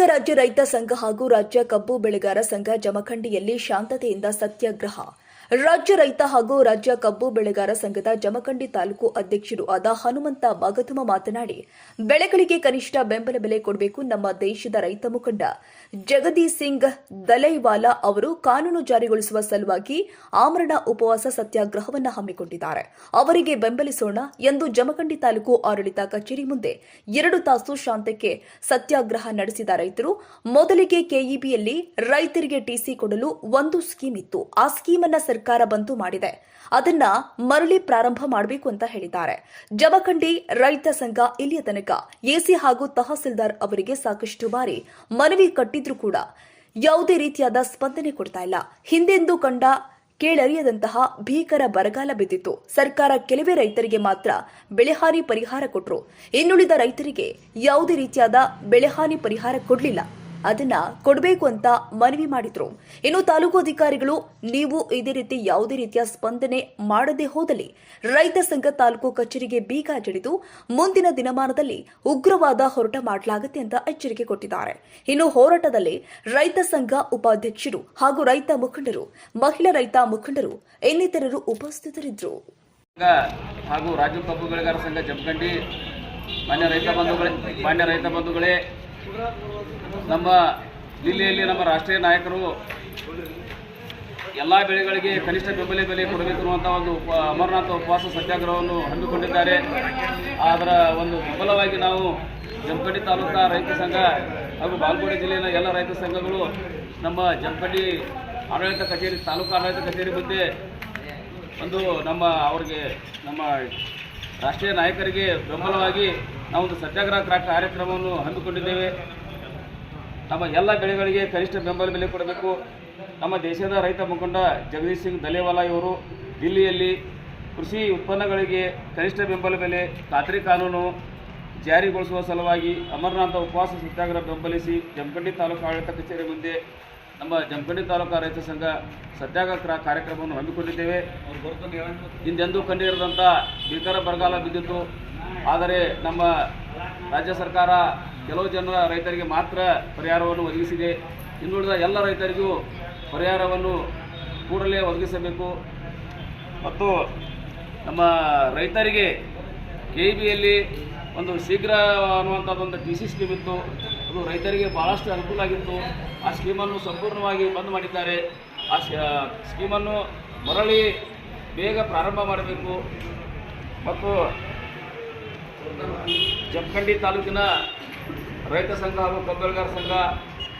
ರಾಜ್ಯ ರೈತ ಸಂಘ ಹಾಗೂ ರಾಜ್ಯ ಕಬ್ಬು ಬೆಳೆಗಾರ ಸಂಘ ಜಮಖಂಡಿಯಲ್ಲಿ ಶಾಂತತೆಯಿಂದ ಸತ್ಯಾಗ್ರಹ ರಾಜ್ಯ ರೈತ ಹಾಗೂ ರಾಜ್ಯ ಕಬ್ಬು ಬೆಳೆಗಾರ ಸಂಘದ ಜಮಖಂಡಿ ತಾಲೂಕು ಅಧ್ಯಕ್ಷರು ಆದ ಹನುಮಂತ ಮಗದುಮ ಮಾತನಾಡಿ, ಬೆಳೆಗಳಿಗೆ ಕನಿಷ್ಠ ಬೆಂಬಲ ಬೆಲೆ ಕೊಡಬೇಕು ನಮ್ಮ ದೇಶದ ರೈತ ಮುಖಂಡ ಜಗದೀಶ್ ಸಿಂಗ್ ದಲೈವಾಲಾ ಅವರು ಕಾನೂನು ಜಾರಿಗೊಳಿಸುವ ಸಲುವಾಗಿ ಆಮರಣ ಉಪವಾಸ ಸತ್ಯಾಗ್ರಹವನ್ನು ಹಮ್ಮಿಕೊಂಡಿದ್ದಾರೆ. ಅವರಿಗೆ ಬೆಂಬಲಿಸೋಣ ಎಂದು ಜಮಖಂಡಿ ತಾಲೂಕು ಆಡಳಿತ ಕಚೇರಿ ಮುಂದೆ ಎರಡು ತಾಸು ಶಾಂತಕ್ಕೆ ಸತ್ಯಾಗ್ರಹ ನಡೆಸಿದ ರೈತರು, ಮೊದಲಿಗೆ ಕೆಇಬಿಯಲ್ಲಿ ರೈತರಿಗೆ ಟಿಸಿ ಕೊಡಲು ಒಂದು ಸ್ಕೀಮ್ ಇತ್ತು. ಆ ಸ್ಕೀಮ್ ಅನ್ನ ಸರ್ಕಾರ ಬಂತು ಮಾಡಿದೆ. ಅದನ್ನ ಮರಳಿ ಪ್ರಾರಂಭ ಮಾಡಬೇಕು ಅಂತ ಹೇಳಿದ್ದಾರೆ. ಜಮಖಂಡಿ ರೈತ ಸಂಘ ಇಲ್ಲಿಯ ತನಕ ಎಸಿ ಹಾಗೂ ತಹಸೀಲ್ದಾರ್ ಅವರಿಗೆ ಸಾಕಷ್ಟು ಬಾರಿ ಮನವಿ ಕಟ್ಟಿದ್ರೂ ಕೂಡ ಯಾವುದೇ ರೀತಿಯಾದ ಸ್ಪಂದನೆ ಕೊಡ್ತಾ ಇಲ್ಲ. ಹಿಂದೆಂದು ಕಂಡ ಕೇಳರಿಯದಂತಹ ಭೀಕರ ಬರಗಾಲ ಬಿದ್ದಿತ್ತು. ಸರ್ಕಾರ ಕೆಲವೇ ರೈತರಿಗೆ ಮಾತ್ರ ಬೆಳೆಹಾನಿ ಪರಿಹಾರ ಕೊಟ್ಟರು ಇನ್ನುಳಿದ ರೈತರಿಗೆ ಯಾವುದೇ ರೀತಿಯಾದ ಬೆಳೆಹಾನಿ ಪರಿಹಾರ ಕೊಡಲಿಲ್ಲ. ಅದನ್ನ ಕೊಡಬೇಕು ಅಂತ ಮನವಿ ಮಾಡಿದ್ರು. ಇನ್ನು ತಾಲೂಕು ಅಧಿಕಾರಿಗಳು, ನೀವು ಇದೇ ರೀತಿ ಯಾವುದೇ ರೀತಿಯ ಸ್ಪಂದನೆ ಮಾಡದೆ ಹೋದಲ್ಲಿ ರೈತ ಸಂಘ ತಾಲೂಕು ಕಚೇರಿಗೆ ಬೀಗ ಜಡಿದು ಮುಂದಿನ ದಿನಮಾನದಲ್ಲಿ ಉಗ್ರವಾದ ಹೋರಾಟ ಮಾಡಲಾಗುತ್ತೆ ಅಂತ ಎಚ್ಚರಿಕೆ ಕೊಟ್ಟಿದ್ದಾರೆ. ಇನ್ನು ಹೋರಾಟದಲ್ಲಿ ರೈತ ಸಂಘ ಉಪಾಧ್ಯಕ್ಷರು ಹಾಗೂ ರೈತ ಮುಖಂಡರು, ಮಹಿಳಾ ರೈತ ಮುಖಂಡರು ಇನ್ನಿತರರು ಉಪಸ್ಥಿತರಿದ್ದರು. ಹಾಗೂ ರಾಜ್ಯ ಕಬ್ಬು ಬೆಳೆಗಾರ ಸಂಘ ಜಮಖಂಡಿ, ಮಾನ್ಯ ರೈತ ಬಂಧುಗಳೇ, ಮಾನ್ಯ ರೈತ ಬಂಧುಗಳೇ ನಮ್ಮ ಜಿಲ್ಲೆಯಲ್ಲಿ ನಮ್ಮ ರಾಷ್ಟ್ರೀಯ ನಾಯಕರು ಎಲ್ಲ ಬೆಳೆಗಳಿಗೆ ಕನಿಷ್ಠ ಬೆಂಬಲ ಬೆಲೆ ಕೊಡಬೇಕು ಅನ್ನುವಂಥ ಒಂದು ಅಮರನಾಥ ಉಪವಾಸ ಸತ್ಯಾಗ್ರಹವನ್ನು ಹಮ್ಮಿಕೊಂಡಿದ್ದಾರೆ. ಅದರ ಒಂದು ಬೆಂಬಲವಾಗಿ ನಾವು ಜಂಪಡಿ ತಾಲೂಕಾ ರೈತ ಸಂಘ ಹಾಗೂ ಬಾಲ್ಕೋಟೆ ಜಿಲ್ಲೆಯ ಎಲ್ಲ ರೈತ ಸಂಘಗಳು ನಮ್ಮ ಜಂಪಡಿ ಆಡಳಿತ ಕಚೇರಿ, ತಾಲೂಕು ಆಡಳಿತ ಕಚೇರಿ ಮುಂದೆ ಒಂದು ನಮ್ಮ ಅವ್ರಿಗೆ ನಮ್ಮ ರಾಷ್ಟ್ರೀಯ ನಾಯಕರಿಗೆ ಬೆಂಬಲವಾಗಿ ನಾವು ಒಂದು ಸತ್ಯಾಗ್ರಹ ಕ್ರಾ- ಕಾರ್ಯಕ್ರಮವನ್ನು ಹಮ್ಮಿಕೊಂಡಿದ್ದೇವೆ. ನಮ್ಮ ಎಲ್ಲ ಬೆಳೆಗಳಿಗೆ ಕನಿಷ್ಠ ಬೆಂಬಲ ಬೆಲೆ ಕೊಡಬೇಕು. ನಮ್ಮ ದೇಶದ ರೈತ ಮುಖಂಡ ಜಗದೀಶ್ ಸಿಂಗ್ ದಲೇವಾಲಾ ಇವರು ದಿಲ್ಲಿಯಲ್ಲಿ ಕೃಷಿ ಉತ್ಪನ್ನಗಳಿಗೆ ಕನಿಷ್ಠ ಬೆಂಬಲ ಬೆಲೆ, ಖಾತ್ರಿ ಕಾನೂನು ಜಾರಿಗೊಳಿಸುವ ಸಲುವಾಗಿ ಅಮರನಾಥ ಉಪವಾಸ ಸತ್ಯಾಗ್ರಹ ಬೆಂಬಲಿಸಿ ಜಮಖಂಡಿ ತಾಲೂಕು ಆಡಳಿತ ಕಚೇರಿ ಮುಂದೆ ನಮ್ಮ ಜಮಖಂಡಿ ತಾಲೂಕು ರೈತ ಸಂಘ ಸತ್ಯಾಗ್ರಹ ಕ್ರಾ- ಕಾರ್ಯಕ್ರಮವನ್ನು ಹಮ್ಮಿಕೊಂಡಿದ್ದೇವೆ. ಹಿಂದೆಂದೂ ಕಂಡಿರದಂಥ ಭೀಕರ ಬರಗಾಲ ಬಿದ್ದಿತ್ತು ಆದರೆ ನಮ್ಮ ರಾಜ್ಯ ಸರ್ಕಾರ ಕೆಲವು ಜನರ ರೈತರಿಗೆ ಮಾತ್ರ ಪರಿಹಾರವನ್ನು ಒದಗಿಸಿದೆ. ಇನ್ನುಳಿದ ಎಲ್ಲ ರೈತರಿಗೂ ಪರಿಹಾರವನ್ನು ಕೂಡಲೇ ಒದಗಿಸಬೇಕು. ಮತ್ತು ನಮ್ಮ ರೈತರಿಗೆ ಕೆ ಬಿಯಲ್ಲಿ ಒಂದು ಶೀಘ್ರ ಅನ್ನುವಂಥದ್ದೊಂದು ಟಿ ಸಿ ಸ್ಕೀಮ್ ಇತ್ತು ಅದು ರೈತರಿಗೆ ಭಾಳಷ್ಟು ಅನುಕೂಲ ಆಗಿತ್ತು. ಆ ಸ್ಕೀಮನ್ನು ಸಂಪೂರ್ಣವಾಗಿ ಬಂದ್ ಮಾಡಿದ್ದಾರೆ. ಆ ಸ್ಕೀಮನ್ನು ಮರಳಿ ಬೇಗ ಪ್ರಾರಂಭ ಮಾಡಬೇಕು. ಮತ್ತು ಜಮಖಂಡಿ ತಾಲೂಕಿನ ರೈತ ಸಂಘ ಹಾಗೂ ಕಬ್ಬೆಳಗಾರ ಸಂಘ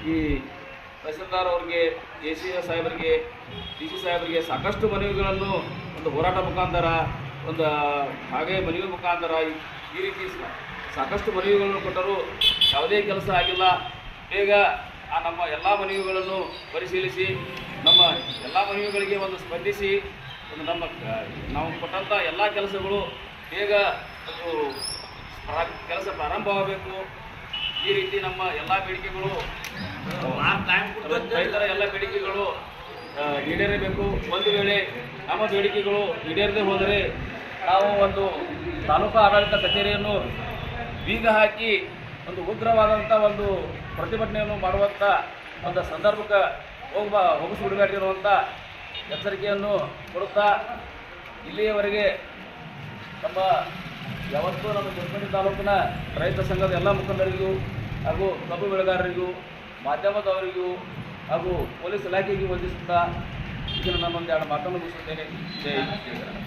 ಈ ತಹಸೀಲ್ದಾರ್ ಅವರಿಗೆ ಎ ಸಿ ಸಾಹೇಬರಿಗೆ, ಡಿ ಸಿ ಸಾಹೇಬರಿಗೆ ಸಾಕಷ್ಟು ಮನವಿಗಳನ್ನು ಒಂದು ಹೋರಾಟ ಮುಖಾಂತರ, ಒಂದು, ಹಾಗೆ ಮನವಿ ಮುಖಾಂತರ ಈ- ರೀತಿ ಸಾಕಷ್ಟು ಮನವಿಗಳನ್ನು ಕೊಟ್ಟರು. ಯಾವುದೇ ಕೆಲಸ ಆಗಿಲ್ಲ. ಬೇಗ ಆ ನಮ್ಮ ಎಲ್ಲ ಮನವಿಗಳನ್ನು ಪರಿಶೀಲಿಸಿ, ನಮ್ಮ ಎಲ್ಲ ಮನವಿಗಳಿಗೆ ಒಂದು ಸ್ಪಂದಿಸಿ, ಒಂದು ನಮ್ಮ, ನಾವು ಕೊಟ್ಟಂಥ ಎಲ್ಲ ಕೆಲಸಗಳು ಬೇಗ ಒಂದು ಕೆಲಸ ಪ್ರಾರಂಭವಾಗಬೇಕು. ಈ ರೀತಿ ನಮ್ಮ ಎಲ್ಲ ಬೇಡಿಕೆಗಳು ರೈತರ ಎಲ್ಲ ಬೇಡಿಕೆಗಳು ಈಡೇರಬೇಕು. ಒಂದು ವೇಳೆ ನಮ್ಮ ಬೇಡಿಕೆಗಳು ಈಡೇರದೆ ಹೋದರೆ ನಾವು ಒಂದು ತಾಲೂಕು ಆಡಳಿತ ಕಚೇರಿಯನ್ನು ಬೀಗ ಹಾಕಿ ಒಂದು ಉಗ್ರವಾದಂಥ ಒಂದು ಪ್ರತಿಭಟನೆಯನ್ನು ಮಾಡುವಂಥ ಒಂದು ಸಂದರ್ಭಕ್ಕೆ ಹೋಗ ಹೋಗಿಸ್ಬಿಡಬೇಕಿರುವಂಥ ಎಚ್ಚರಿಕೆಯನ್ನು ಕೊಡುತ್ತಾ ಇಲ್ಲಿಯವರೆಗೆ ನಮ್ಮ ಯಾವತ್ತೂ ನಮ್ಮ ಜಮಖಂಡಿ ತಾಲೂಕಿನ ರೈತ ಸಂಘದ ಎಲ್ಲ ಮುಖಂಡರಿಗೂ ಹಾಗೂ ಕಬ್ಬು ಬೆಳೆಗಾರರಿಗೂ, ಮಾಧ್ಯಮದವರಿಗೂ ಹಾಗೂ ಪೊಲೀಸ್ ಇಲಾಖೆಗೆ ವಂದಿಸುತ್ತಾ ಇದನ್ನು ನಾನೊಂದೆರಡು ಮಾತನ್ನು ಮುಗಿಸುತ್ತೇನೆ ಜೈ ಶ್ರೀರಾಮ್.